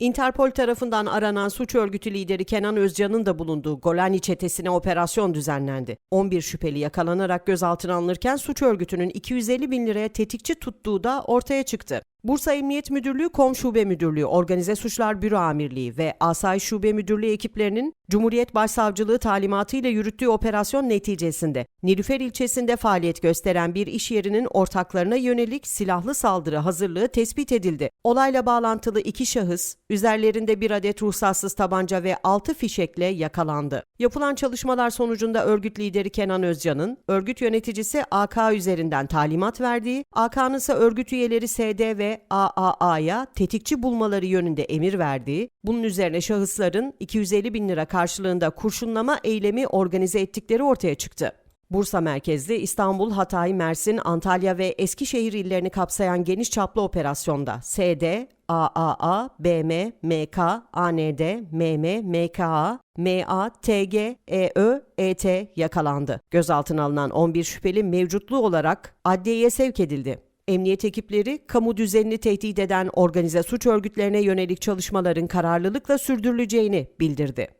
Interpol tarafından aranan suç örgütü lideri Kenan Özcan'ın da bulunduğu Golani çetesine operasyon düzenlendi. 11 şüpheli yakalanarak gözaltına alınırken suç örgütünün 250 bin liraya tetikçi tuttuğu da ortaya çıktı. Bursa Emniyet Müdürlüğü Kom Şube Müdürlüğü, Organize Suçlar Büro Amirliği ve Asayiş Şube Müdürlüğü ekiplerinin Cumhuriyet Başsavcılığı talimatıyla yürüttüğü operasyon neticesinde Nilüfer ilçesinde faaliyet gösteren bir iş yerinin ortaklarına yönelik silahlı saldırı hazırlığı tespit edildi. Olayla bağlantılı iki şahıs, üzerlerinde bir adet ruhsatsız tabanca ve 6 fişekle yakalandı. Yapılan çalışmalar sonucunda örgüt lideri Kenan Özcan'ın, örgüt yöneticisi AK üzerinden talimat verdiği, AK'nın ise örgüt üyeleri SD AAA'ya tetikçi bulmaları yönünde emir verdiği, bunun üzerine şahısların 250 bin lira karşılığında kurşunlama eylemi organize ettikleri ortaya çıktı. Bursa merkezli İstanbul, Hatay, Mersin, Antalya ve Eskişehir illerini kapsayan geniş çaplı operasyonda SD, AAA, BM, MK, AND, MM, MKA, MA, TG, EÖ, ET yakalandı. Gözaltına alınan 11 şüpheli mevcutlu olarak adliyeye sevk edildi. Emniyet ekipleri, kamu düzenini tehdit eden organize suç örgütlerine yönelik çalışmaların kararlılıkla sürdürüleceğini bildirdi.